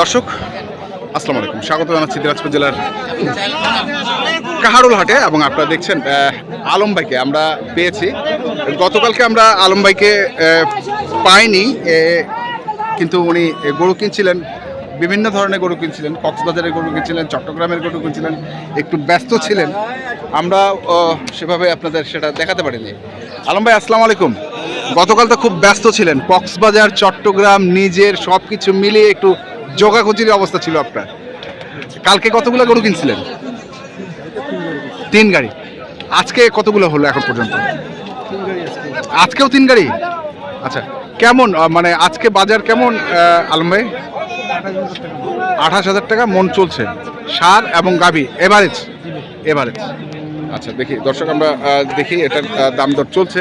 দর্শক, আসসালামু আলাইকুম। স্বাগত জানাচ্ছি দিনাজপুর জেলার কাহারুল হাটে এবং আপনারা দেখছেন আলম ভাইকে আমরা পেয়েছি। গতকালকে আমরা আলম ভাইকে পাইনি কিন্তু উনি গরু কিনছিলেন, বিভিন্ন ধরনের গরু কিনছিলেন, কক্সবাজারের গরু কিনছিলেন, চট্টগ্রামের গরু কিনছিলেন, একটু ব্যস্ত ছিলেন। আমরা সেভাবে আপনাদের সেটা দেখাতে পারিনি। আলম ভাই, আসসালামু আলাইকুম। গতকাল তো খুব ব্যস্ত ছিলেন। কক্সবাজার, চট্টগ্রাম, নিজের সব কিছু মিলিয়ে একটু জোগাখুচির অবস্থা ছিল আপনার। কালকে কতগুলো গরু কিনছিলেন? তিন গাড়ি। আজকে কতগুলো হলো এখন পর্যন্ত? আজকেও তিন গাড়ি? আচ্ছা কেমন মানে আজকে বাজার কেমন আলম ভাই? আঠাশ হাজার টাকা, মন চলছে। সার এবং গাভি, এভারেজ এভারেজ। আচ্ছা দেখি দর্শক আমরা দেখি এটার দাম দর চলছে।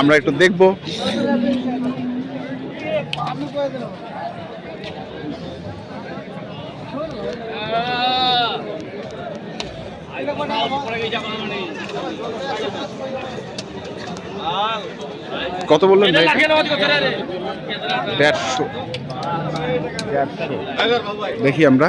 আমরা একটু দেখব। কত বললেন? দেড়শো। দেখি আমরা।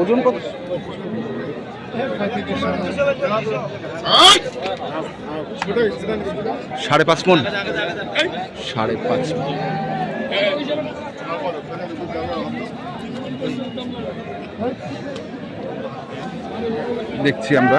ওজন কত? সাড়ে পাঁচ মন। সাড়ে পাঁচ। দেখছি আমরা।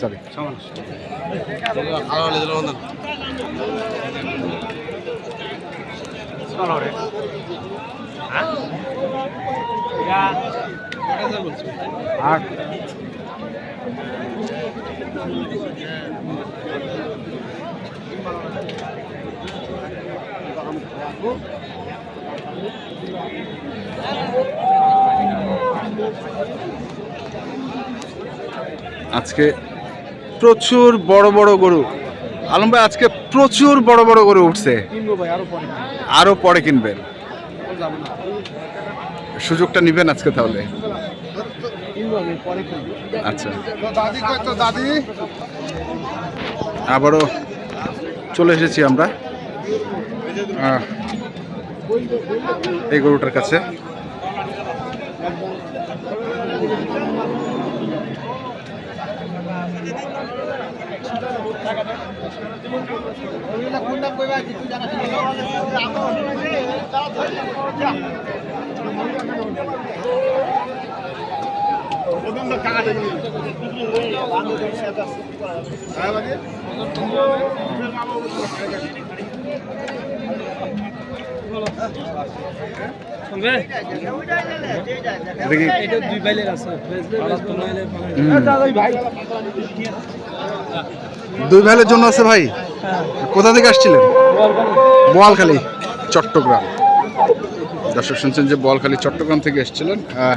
সরি আট আজকে প্রচুর বড় বড় গরু। আলম ভাই আজকে প্রচুর বড় বড় গরু উঠছে। আরও পরে। কিনবেন। সুযোগটা নিবেন আজকে তাহলে। আচ্ছা। আবারও চলে এসেছি আমরা। এই গরুটার কাছে। এটা দুই বাইলের আছে। বেচলে বেচবো নইলে হুম। ভাই। দুই ভাইয়ের জন্য আছে ভাই? হ্যাঁ কোথা থেকে আসছিলেন? বোয়ালখালী চট্টগ্রাম। দর্শক শুনছেন যে বোয়ালখালী চট্টগ্রাম থেকে এসেছিলেন। আহ,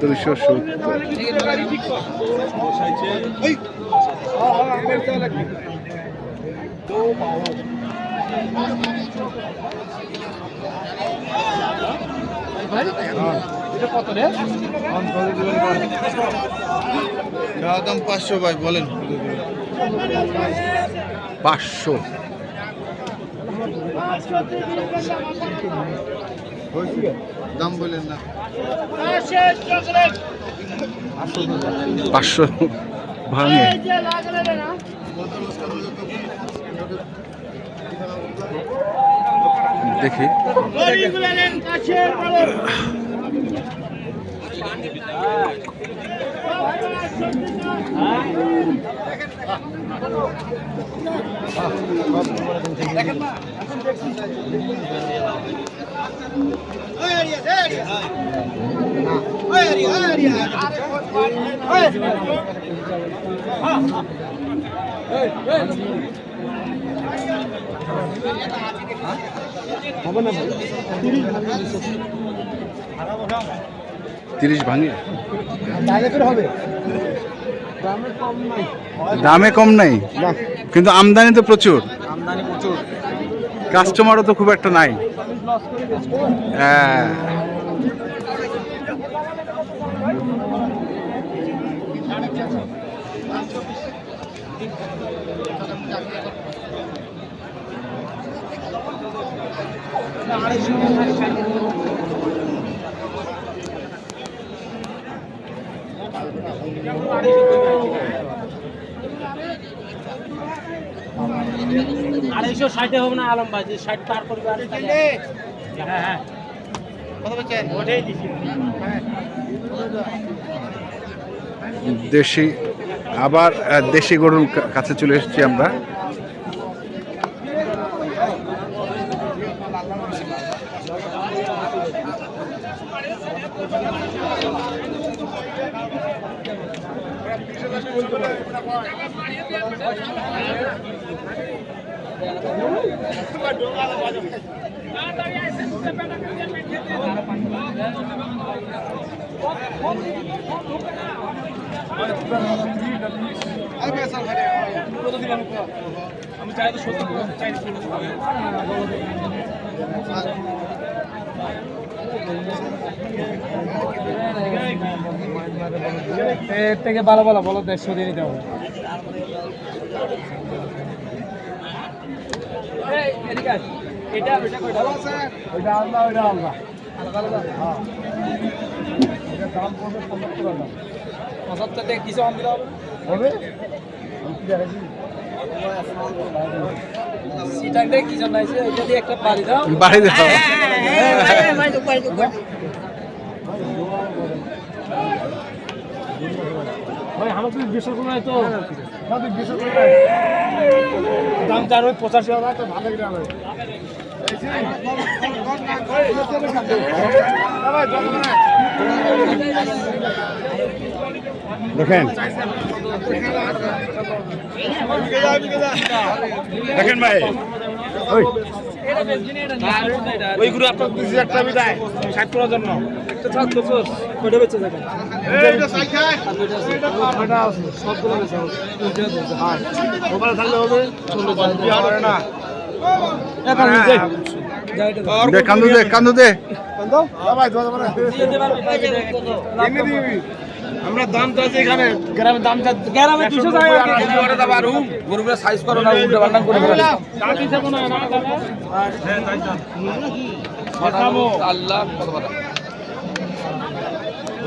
দুশো সত্তর দাম পাঁচশো ভাই বলেন। পাঁচশো। দাম বলেন না। পাঁচশো ভাঙে। দেখি। তিরিশ ভাঙে? দামে কম নাই। কিন্তু আমদানি তো প্রচুর। আমদানি প্রচুর। কাস্টমারও তো খুব একটা নাই। হ্যাঁ। আড়াইশো ষাটে হবে না আলম ভাই যে ষাট পার করবে হ্যাঁ হ্যাঁ। দেশি আবার দেশি গরুর কাছে চলে এসেছি আমরা। আমি চাই তো সত্তর চাই এর থেকে ভালো ভালো বলো দেড়শো দিয়ে নিতে হবে। এটা ওইটা কয়টা ওইটা আলাদা ওইটা আলাদা আলাদা আলাদা হ্যাঁ এটা দাম পড়বে একটা বাড়ি দাও বাড়ি আমার তো বিশ রকম তো বিশ রকম দাম চার ওই পঁচাশি হাজার। তো ভালো কিনা হবে দেখেন। দেখেন ভাই। ওই। গুলো আপনার দিছি একটা বিদায় ষাট করার জন্য। একটা ছাদ বছর ওইটা বেঁচে যাবেন সবগুলো বেঁচে ওখানে থাকলে হবে। না। দে। কান্দু দে কান্দু দে। আমরা দাম তো এখানে। গ্রামের দাম গ্রামে দুশো টাকা গরুগুলো সাইজ করো না উল্টে করে মনে হয় না দেখাবো। আল্লাহ কত কথা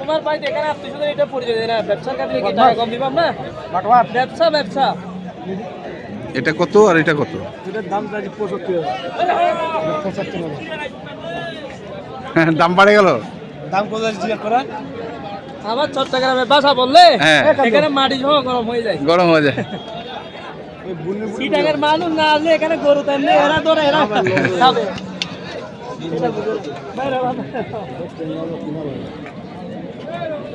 তোমার ভাই এখানে আত্মীয় এটা পরিচয় দেয় না। ব্যবসার কাছে কি টাকা কম দিবাম না ব্যবসা ব্যবসা। এটা কত আর এটা কত? এটার দাম পঁয়ষট্টি পঁচাত্তর হাজার দাম বাড়ে গেল? দাম কত আছে জিজ্ঞাসা করার? আমার চট্টগ্রামে বাসা বললে হ্যাঁ। এখানে মাটি জমা গরম হয়ে যায়। গরম হয়ে যায়। সিটাকের মানুষ না আসলে এখানে গরু তেমনি এরা ধরে এরা খাবে।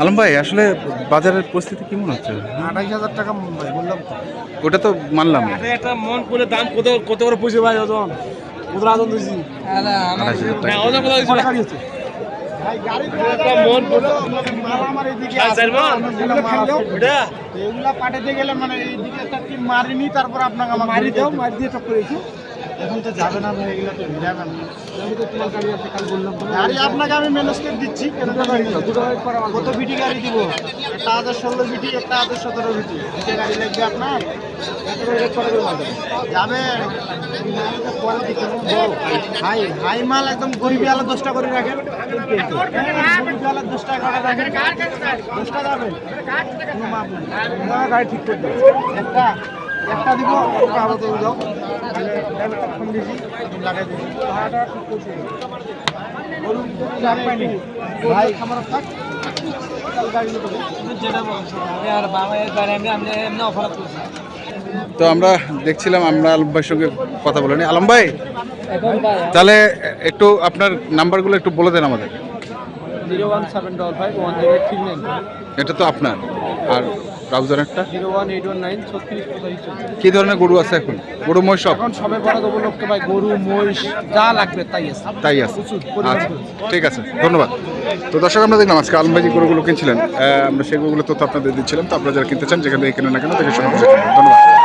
আলম ভাই আসলে বাজারের পরিস্থিতি কেমন হচ্ছে? আঠাইশ হাজার টাকা ভাই বললাম ওটা তো মানলাম। একটা মন করে দাম কত কত করে পুষে ভাই ওজন? দিছি? হাজার টাকা। ওজন কত দিছি? গাড়ি একটা মন আমার এদিকে সাড়ে চার মণ? ওটা? এগুলা পাঠাতে গেলে মানে এইদিকে মারিনি তারপর আপনাকে মারি দাও মারি দিয়ে করেছি এখন তো যাবে না গাড়ি আপনাকে আমি ম্যানেজ করে দিচ্ছি কত বিটি গাড়ি দিব? একটা হাজার ষোলো বিটি, একটা হাজার সতেরো বিটি। গাড়ি লাগবে আপনার? যাবে। হাই মাল একদম দশটা করে রাখেন। দশটা করে রাখেন। দশটা। গাড়ি ঠিক একটা একটা দিব তো আমরা দেখছিলাম আমরা আলম ভাইয়ের সঙ্গে কথা বলেনি। আলম ভাই তাহলে একটু আপনার নাম্বারগুলো একটু বলে দেন আমাদের। এটা তো আপনার। আর রাউজানেরটা zero one eight one nine ছত্রিশ পঁচাশি কি ধরনের গরু আছে এখন? গরু মহিষ সব? এখন সবে বড় উপলক্ষে ভাই গরু মহিষ যা লাগবে তাই আছে। তাই আছে। আচ্ছা ঠিক আছে ধন্যবাদ। তো দর্শক আমরা দেখলাম আজকে আলম গরুগুলো কিনছিলেন। আমরা সেই গরুগুলো তথ্য আপনাদের দিচ্ছিলাম। তো আপনারা যারা কিনতে চান যেখান থেকে কেনেন না কেন দেখে শোনা ধন্যবাদ।